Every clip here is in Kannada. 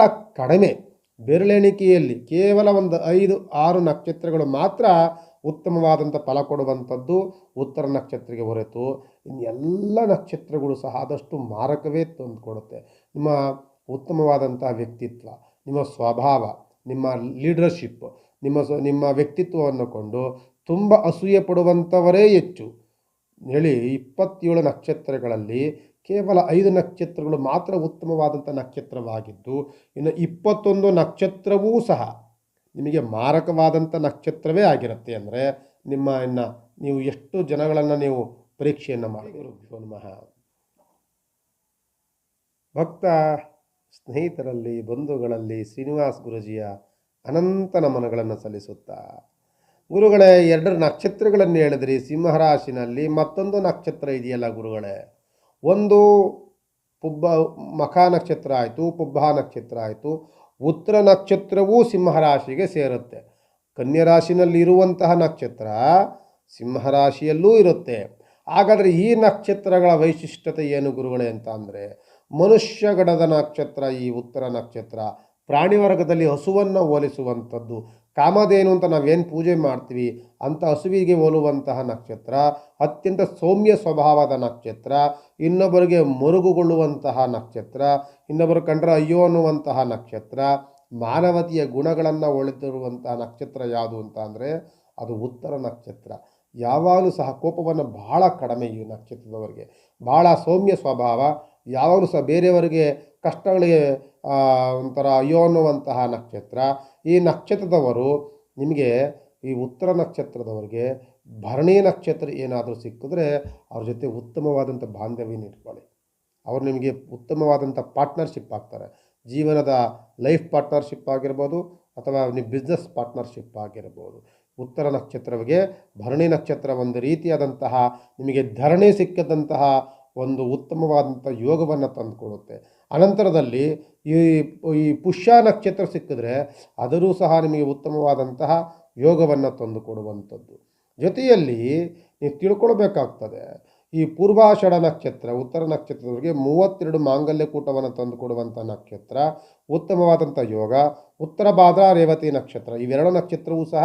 ಬಹಳ ಕಡಿಮೆ. ಬೆರಳೆಣಿಕೆಯಲ್ಲಿ ಕೇವಲ ಒಂದು ಐದು, ಆರು ನಕ್ಷತ್ರಗಳು ಮಾತ್ರ ಉತ್ತಮವಾದಂಥ ಫಲ ಕೊಡುವಂಥದ್ದು ಉತ್ತರ ನಕ್ಷತ್ರಕ್ಕೆ ಹೊರತು. ಇನ್ನೆಲ್ಲ ನಕ್ಷತ್ರಗಳು ಸಹ ಆದಷ್ಟು ಮಾರಕವೇ ತಂದುಕೊಡುತ್ತೆ. ನಿಮ್ಮ ಉತ್ತಮವಾದಂಥ ವ್ಯಕ್ತಿತ್ವ, ನಿಮ್ಮ ಸ್ವಭಾವ, ನಿಮ್ಮ ಲೀಡರ್ಶಿಪ್, ನಿಮ್ಮ ನಿಮ್ಮ ವ್ಯಕ್ತಿತ್ವವನ್ನು ಕೊಂಡು ತುಂಬ ಅಸೂಯೆ ಪಡುವಂಥವರೇ ಹೆಚ್ಚು. ಹೇಳಿ ಇಪ್ಪತ್ತೇಳು ನಕ್ಷತ್ರಗಳಲ್ಲಿ ಕೇವಲ ಐದು ನಕ್ಷತ್ರಗಳು ಮಾತ್ರ ಉತ್ತಮವಾದಂಥ ನಕ್ಷತ್ರವಾಗಿದ್ದು, ಇನ್ನು ಇಪ್ಪತ್ತೊಂದು ನಕ್ಷತ್ರವೂ ಸಹ ನಿಮಗೆ ಮಾರಕವಾದಂಥ ನಕ್ಷತ್ರವೇ ಆಗಿರುತ್ತೆ ಅಂದರೆ ನಿಮ್ಮ ಇನ್ನು ನೀವು ಎಷ್ಟು ಜನಗಳನ್ನು ನೀವು ಪರೀಕ್ಷೆಯನ್ನು ಮಾಡಿದ್ರು ನಮಃ. ಭಕ್ತ ಸ್ನೇಹಿತರಲ್ಲಿ, ಬಂಧುಗಳಲ್ಲಿ ಶ್ರೀನಿವಾಸ್ ಗುರುಜಿಯ ಅನಂತ ನಮನಗಳನ್ನು ಸಲ್ಲಿಸುತ್ತಾ, ಗುರುಗಳೇ, ಎರಡು ನಕ್ಷತ್ರಗಳನ್ನು ಹೇಳಿದ್ರಿ. ಸಿಂಹರಾಶಿನಲ್ಲಿ ಮತ್ತೊಂದು ನಕ್ಷತ್ರ ಇದೆಯಲ್ಲ ಗುರುಗಳೇ? ಒಂದು ಪುಬ್ಬ ಮಖ ನಕ್ಷತ್ರ ಆಯಿತು ಪುಬ್ಬ ನಕ್ಷತ್ರ ಆಯಿತು. ಉತ್ತರ ನಕ್ಷತ್ರವೂ ಸಿಂಹರಾಶಿಗೆ ಸೇರುತ್ತೆ. ಕನ್ಯರಾಶಿನಲ್ಲಿರುವಂತಹ ನಕ್ಷತ್ರ ಸಿಂಹರಾಶಿಯಲ್ಲೂ ಇರುತ್ತೆ. ಹಾಗಾದರೆ ಈ ನಕ್ಷತ್ರಗಳ ವೈಶಿಷ್ಟ್ಯತೆ ಏನು ಗುರುಗಳೇ ಅಂತ ಅಂದರೆ ಮನುಷ್ಯ ಗಡದ ನಕ್ಷತ್ರ ಈ ಉತ್ತರ ನಕ್ಷತ್ರ ಪ್ರಾಣಿ ವರ್ಗದಲ್ಲಿ ಹಸುವನ್ನು ಹೋಲಿಸುವಂಥದ್ದು. ಕಾಮಧೇನು ಅಂತ ನಾವೇನು ಪೂಜೆ ಮಾಡ್ತೀವಿ? ಅಂಥ ಹಸುವಿಗೆ ಹೋಲುವಂತಹ ನಕ್ಷತ್ರ, ಅತ್ಯಂತ ಸೌಮ್ಯ ಸ್ವಭಾವದ ನಕ್ಷತ್ರ, ಇನ್ನೊಬ್ಬರಿಗೆ ಮರುಗುಗೊಳ್ಳುವಂತಹ ನಕ್ಷತ್ರ, ಇನ್ನೊಬ್ಬರು ಕಂಡ್ರೆ ಅಯ್ಯೋ ಅನ್ನುವಂತಹ ನಕ್ಷತ್ರ, ಮಾನವತೆಯ ಗುಣಗಳನ್ನು ಒಳಿತಿರುವಂತಹ ನಕ್ಷತ್ರ ಯಾವುದು ಅಂತ ಅಂದರೆ ಅದು ಉತ್ತರ ನಕ್ಷತ್ರ. ಯಾವಾಗಲೂ ಸಹ ಕೋಪವನ್ನು ಬಹಳ ಕಡಿಮೆ ಈ ನಕ್ಷತ್ರದವರಿಗೆ. ಬಹಳ ಸೌಮ್ಯ ಸ್ವಭಾವ. ಯಾವಾಗಲೂ ಸಹ ಬೇರೆಯವರಿಗೆ ಕಷ್ಟಗಳಿಗೆ ಒಂಥರ ಅಯ್ಯೋ ಅನ್ನುವಂತಹ ನಕ್ಷತ್ರ. ಈ ನಕ್ಷತ್ರದವರು ನಿಮಗೆ, ಈ ಉತ್ತರ ನಕ್ಷತ್ರದವರಿಗೆ, ಭರಣಿ ನಕ್ಷತ್ರ ಏನಾದರೂ ಸಿಕ್ಕಿದ್ರೆ ಅವ್ರ ಜೊತೆ ಉತ್ತಮವಾದಂಥ ಬಾಂಧವ್ಯನ ಇಟ್ಕೊಳ್ಳಿ. ಅವ್ರು ನಿಮಗೆ ಉತ್ತಮವಾದಂಥ ಪಾರ್ಟ್ನರ್ಶಿಪ್ ಆಗ್ತಾರೆ. ಜೀವನದ ಲೈಫ್ ಪಾರ್ಟ್ನರ್ಶಿಪ್ ಆಗಿರ್ಬೋದು ಅಥವಾ ನಿಮ್ಮ ಬಿಸ್ನೆಸ್ ಪಾರ್ಟ್ನರ್ಶಿಪ್ ಆಗಿರ್ಬೋದು. ಉತ್ತರ ನಕ್ಷತ್ರವಿಗೆ ಭರಣಿ ನಕ್ಷತ್ರ ಒಂದು ರೀತಿಯಾದಂತಹ ನಿಮಗೆ ಧರಣಿ ಸಿಕ್ಕದಂತಹ ಒಂದು ಉತ್ತಮವಾದಂಥ ಯೋಗವನ್ನು ತಂದುಕೊಡುತ್ತೆ. ಅನಂತರದಲ್ಲಿ ಈ ಈ ಪುಷ್ಯ ನಕ್ಷತ್ರ ಸಿಕ್ಕಿದ್ರೆ ಅದರೂ ಸಹ ನಿಮಗೆ ಉತ್ತಮವಾದಂತಹ ಯೋಗವನ್ನು ತಂದುಕೊಡುವಂಥದ್ದು ಜೊತೆಯಲ್ಲಿ ನೀವು ತಿಳ್ಕೊಳ್ಬೇಕಾಗ್ತದೆ, ಈ ಪೂರ್ವಾಷಾಢ ನಕ್ಷತ್ರ, ಉತ್ತರ ನಕ್ಷತ್ರದವರಿಗೆ ಮೂವತ್ತೆರಡು ಮಾಂಗಲ್ಯ ಕೂಟವನ್ನು ತಂದುಕೊಡುವಂಥ ನಕ್ಷತ್ರ, ಉತ್ತಮವಾದಂಥ ಯೋಗ, ಉತ್ತರ ಭಾದ್ರ ರೇವತಿ ನಕ್ಷತ್ರ, ಇವೆರಡು ನಕ್ಷತ್ರವೂ ಸಹ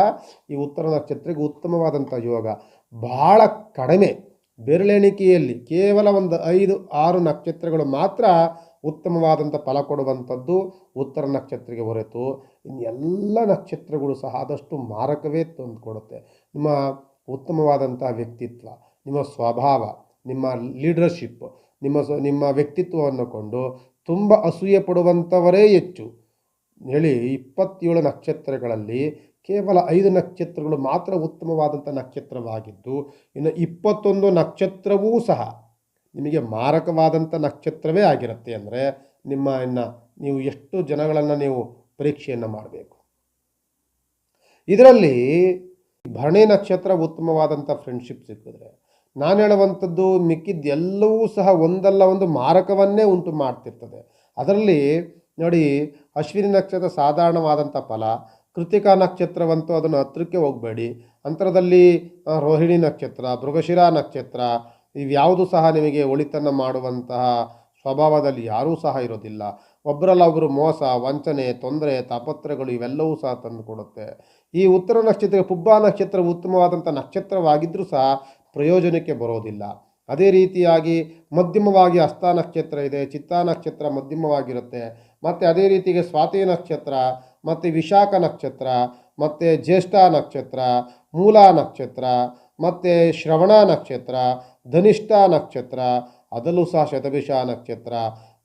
ಈ ಉತ್ತರ ನಕ್ಷತ್ರಕ್ಕೆ ಉತ್ತಮವಾದಂಥ ಯೋಗ. ಬಹಳ ಕಡಿಮೆ, ಬೆರಳೆಣಿಕೆಯಲ್ಲಿ ಕೇವಲ ಒಂದು ಐದು, ಆರು ನಕ್ಷತ್ರಗಳು ಮಾತ್ರ ಉತ್ತಮವಾದಂಥ ಫಲ ಕೊಡುವಂಥದ್ದು ಉತ್ತರ ನಕ್ಷತ್ರಕ್ಕೆ ಹೊರತು ಎಲ್ಲ ನಕ್ಷತ್ರಗಳು ಸಹ ಆದಷ್ಟು ಮಾರಕವೇ ತಂದುಕೊಡುತ್ತೆ ನಿಮ್ಮ ಉತ್ತಮವಾದಂಥ ವ್ಯಕ್ತಿತ್ವ, ನಿಮ್ಮ ಸ್ವಭಾವ, ನಿಮ್ಮ ಲೀಡರ್ಶಿಪ್ ನಿಮ್ಮ ನಿಮ್ಮ ವ್ಯಕ್ತಿತ್ವವನ್ನು ಕೊಂಡು ತುಂಬ ಅಸೂಯೆ ಪಡುವಂಥವರೇ ಹೆಚ್ಚು. ಹೇಳಿ ಇಪ್ಪತ್ತೇಳು ನಕ್ಷತ್ರಗಳಲ್ಲಿ ಕೇವಲ ಐದು ನಕ್ಷತ್ರಗಳು ಮಾತ್ರ ಉತ್ತಮವಾದಂಥ ನಕ್ಷತ್ರವಾಗಿದ್ದು, ಇನ್ನು ಇಪ್ಪತ್ತೊಂದು ನಕ್ಷತ್ರವೂ ಸಹ ನಿಮಗೆ ಮಾರಕವಾದಂಥ ನಕ್ಷತ್ರವೇ ಆಗಿರುತ್ತೆ ಅಂದರೆ ನಿಮ್ಮ ಇನ್ನು ನೀವು ಎಷ್ಟು ಜನಗಳನ್ನು ನೀವು ಪರೀಕ್ಷೆಯನ್ನು ಮಾಡಬೇಕು. ಇದರಲ್ಲಿ ಭರಣಿ ನಕ್ಷತ್ರ ಉತ್ತಮವಾದಂಥ ಫ್ರೆಂಡ್ಶಿಪ್ ಸಿಕ್ಕಿದ್ರೆ, ನಾನು ಹೇಳುವಂಥದ್ದು ಮಿಕ್ಕಿದ್ದು ಎಲ್ಲವೂ ಸಹ ಒಂದಲ್ಲ ಒಂದು ಮಾರಕವನ್ನೇ ಉಂಟು ಮಾಡ್ತಿರ್ತದೆ. ಅದರಲ್ಲಿ ನೋಡಿ, ಅಶ್ವಿನಿ ನಕ್ಷತ್ರ ಸಾಧಾರಣವಾದಂಥ ಫಲ, ಕೃತಿಕಾ ನಕ್ಷತ್ರವಂತೂ ಅದನ್ನು ಹತ್ತಿರಕ್ಕೆ ಹೋಗಬೇಡಿ. ಅಂತರದಲ್ಲಿ ರೋಹಿಣಿ ನಕ್ಷತ್ರ, ಮೃಗಶಿರಾ ನಕ್ಷತ್ರ ಇವ್ಯಾವುದು ಸಹ ನಿಮಗೆ ಒಳಿತನ್ನು ಮಾಡುವಂತಹ ಸ್ವಭಾವದಲ್ಲಿ ಯಾರೂ ಸಹ ಇರೋದಿಲ್ಲ. ಒಬ್ಬರಲ್ಲ ಒಬ್ಬರು ಮೋಸ, ವಂಚನೆ, ತೊಂದರೆ, ತಾಪತ್ರಗಳು ಇವೆಲ್ಲವೂ ಸಹ ತಂದುಕೊಡುತ್ತೆ ಈ ಉತ್ತರ ನಕ್ಷತ್ರ, ಪುಬ್ಬ ನಕ್ಷತ್ರ ಉತ್ತಮವಾದಂಥ ನಕ್ಷತ್ರವಾಗಿದ್ದರೂ ಸಹ ಪ್ರಯೋಜನಕ್ಕೆ ಬರೋದಿಲ್ಲ. ಅದೇ ರೀತಿಯಾಗಿ ಮಧ್ಯಮವಾಗಿ ಹಸ್ತ ನಕ್ಷತ್ರ ಇದೆ, ಚಿತ್ತಾ ನಕ್ಷತ್ರ ಮಧ್ಯಮವಾಗಿರುತ್ತೆ. ಮತ್ತು ಅದೇ ರೀತಿಗೆ ಸ್ವಾತಿ ನಕ್ಷತ್ರ, ಮತ್ತು ವಿಶಾಖ ನಕ್ಷತ್ರ, ಮತ್ತು ಜ್ಯೇಷ್ಠ ನಕ್ಷತ್ರ, ಮೂಲ ನಕ್ಷತ್ರ ಮತ್ತು ಶ್ರವಣ ನಕ್ಷತ್ರ, ಧನಿಷ್ಠ ನಕ್ಷತ್ರ, ಅದಲ್ಲೂ ಸಹ ಶತಭಿಷ ನಕ್ಷತ್ರ,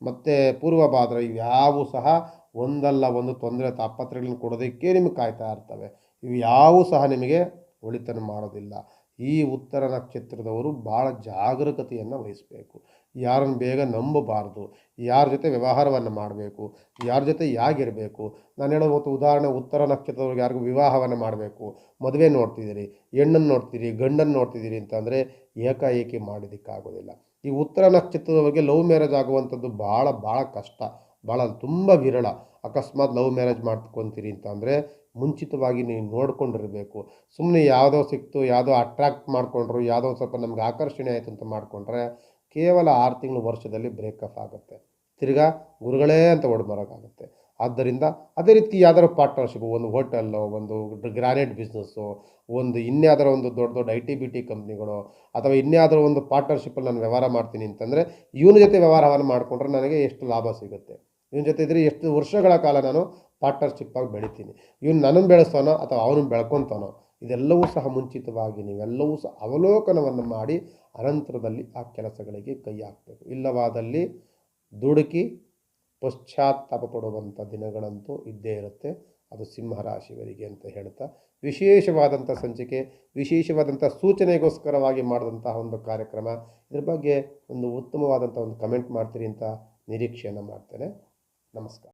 ಮತ್ತು ಪೂರ್ವಭಾದ್ರ ಇವ್ಯಾವು ಸಹ ಒಂದಲ್ಲ ಒಂದು ತೊಂದರೆ ತಾಪತ್ರಗಳನ್ನು ಕೊಡೋದಕ್ಕೆ ನಿಮಗೆ ಕಾಯ್ತಾ ಇರ್ತವೆ. ಇವು ಯಾವೂ ಸಹ ನಿಮಗೆ ಒಳಿತನ ಮಾಡೋದಿಲ್ಲ. ಈ ಉತ್ತರ ನಕ್ಷತ್ರದವರು ಭಾಳ ಜಾಗರೂಕತೆಯನ್ನು ವಹಿಸಬೇಕು. ಯಾರನ್ನು ಬೇಗ ನಂಬಬಾರ್ದು. ಯಾರ ಜೊತೆ ವ್ಯವಹಾರವನ್ನು ಮಾಡಬೇಕು. ಯಾರ ಜೊತೆ ಯಾಗಿರಬೇಕು. ನಾನು ಹೇಳೋ ಮತ್ತು ಉದಾಹರಣೆ ಉತ್ತರ ನಕ್ಷತ್ರದವ್ರಿಗೆ ಯಾರಿಗೂ ವಿವಾಹವನ್ನು ಮಾಡಬೇಕು. ಮದುವೆ ನೋಡ್ತಿದ್ದೀರಿ, ಹೆಣ್ಣನ್ನು ನೋಡ್ತೀರಿ ಗಂಡನ್ನು ನೋಡ್ತಿದ್ದೀರಿ ಅಂತಂದರೆ ಏಕಾಏಕಿ ಮಾಡೋದಕ್ಕಾಗೋದಿಲ್ಲ. ಈ ಉತ್ತರ ನಕ್ಷತ್ರದವರಿಗೆ ಲವ್ ಮ್ಯಾರೇಜ್ ಆಗುವಂಥದ್ದು ಭಾಳ ಭಾಳ ಕಷ್ಟ. ಭಾಳ ತುಂಬ ವಿರಳ. ಅಕಸ್ಮಾತ್ ಲವ್ ಮ್ಯಾರೇಜ್ ಮಾಡ್ಕೊತೀರಿ ಅಂತಂದರೆ ಮುಂಚಿತವಾಗಿ ನೀವು ನೋಡ್ಕೊಂಡಿರಬೇಕು. ಸುಮ್ಮನೆ ಯಾವುದೋ ಸಿಕ್ತು, ಯಾವುದೋ ಅಟ್ರ್ಯಾಕ್ಟ್ ಮಾಡಿಕೊಂಡ್ರು, ಯಾವುದೋ ಸ್ವಲ್ಪ ನಮ್ಗೆ ಆಕರ್ಷಣೆ ಆಯಿತು ಅಂತ ಮಾಡಿಕೊಂಡ್ರೆ ಕೇವಲ ಆರು ತಿಂಗಳು ವರ್ಷದಲ್ಲಿ ಬ್ರೇಕಪ್ ಆಗುತ್ತೆ. ತಿರ್ಗಾ ಗುರುಗಳೇ ಅಂತ ಹೊಡ್ಬರೋಕ್ಕಾಗುತ್ತೆ ಆದ್ದರಿಂದ ಅದೇ ರೀತಿ ಯಾವ್ದಾದ್ರು ಪಾರ್ಟ್ನರ್ಶಿಪ್ ಒಂದು ಹೋಟೆಲ್ಲು ಒಂದು ಗ್ರಾನೈಟ್ ಬಿಸ್ನೆಸ್ಸು ಒಂದು ಇನ್ಯಾವುದಾರ ಒಂದು ದೊಡ್ಡ ದೊಡ್ಡ ಐ ಟಿ ಬಿ ಟಿ ಕಂಪ್ನಿಗಳು ಅಥವಾ ಇನ್ಯಾವುದಾದ್ರು ಒಂದು ಪಾರ್ಟ್ನರ್ಶಿಪ್ಪಲ್ಲಿ ನಾನು ವ್ಯವಹಾರ ಮಾಡ್ತೀನಿ ಅಂತಂದರೆ ಇವನ ಜೊತೆ ವ್ಯವಹಾರವನ್ನು ಮಾಡಿಕೊಂಡ್ರೆ ನನಗೆ ಎಷ್ಟು ಲಾಭ ಸಿಗುತ್ತೆ. ಇವನ ಜೊತೆ ಇದ್ದರೆ ಎಷ್ಟು ವರ್ಷಗಳ ಕಾಲ ನಾನು ಪಾರ್ಟ್ನರ್ಶಿಪ್ಪಾಗಿ ಬೆಳಿತೀನಿ. ಇವನು ನನ್ನನ್ನು ಬೆಳೆಸ್ತಾನೋ ಅಥವಾ ಅವನು ಬೆಳ್ಕೊತಾನೋ ಇದೆಲ್ಲವೂ ಸಹ ಮುಂಚಿತವಾಗಿ ನೀವೆಲ್ಲವೂ ಸಹ ಅವಲೋಕನವನ್ನು ಮಾಡಿ ಅನಂತರದಲ್ಲಿ ಆ ಕೆಲಸಗಳಿಗೆ ಕೈ ಹಾಕಬೇಕು. ಇಲ್ಲವಾದಲ್ಲಿ ದುಡುಕಿ ಪಶ್ಚಾತ್ತಾಪ ಪಡುವಂಥ ದಿನಗಳಂತೂ ಇದ್ದೇ ಇರುತ್ತೆ. ಅದು ಸಿಂಹರಾಶಿಯವರಿಗೆ ಅಂತ ಹೇಳ್ತಾ. ವಿಶೇಷವಾದಂಥ ಸಂಚಿಕೆ, ವಿಶೇಷವಾದಂಥ ಸೂಚನೆಗೋಸ್ಕರವಾಗಿ ಮಾಡಿದಂತಹ ಒಂದು ಕಾರ್ಯಕ್ರಮ, ಇದ್ರ ಬಗ್ಗೆ ಒಂದು ಉತ್ತಮವಾದಂಥ ಒಂದು ಕಮೆಂಟ್ ಮಾಡ್ತೀರಿ ಅಂತ ನಿರೀಕ್ಷೆಯನ್ನು ಮಾಡ್ತೇನೆ. ನಮಸ್ಕಾರ.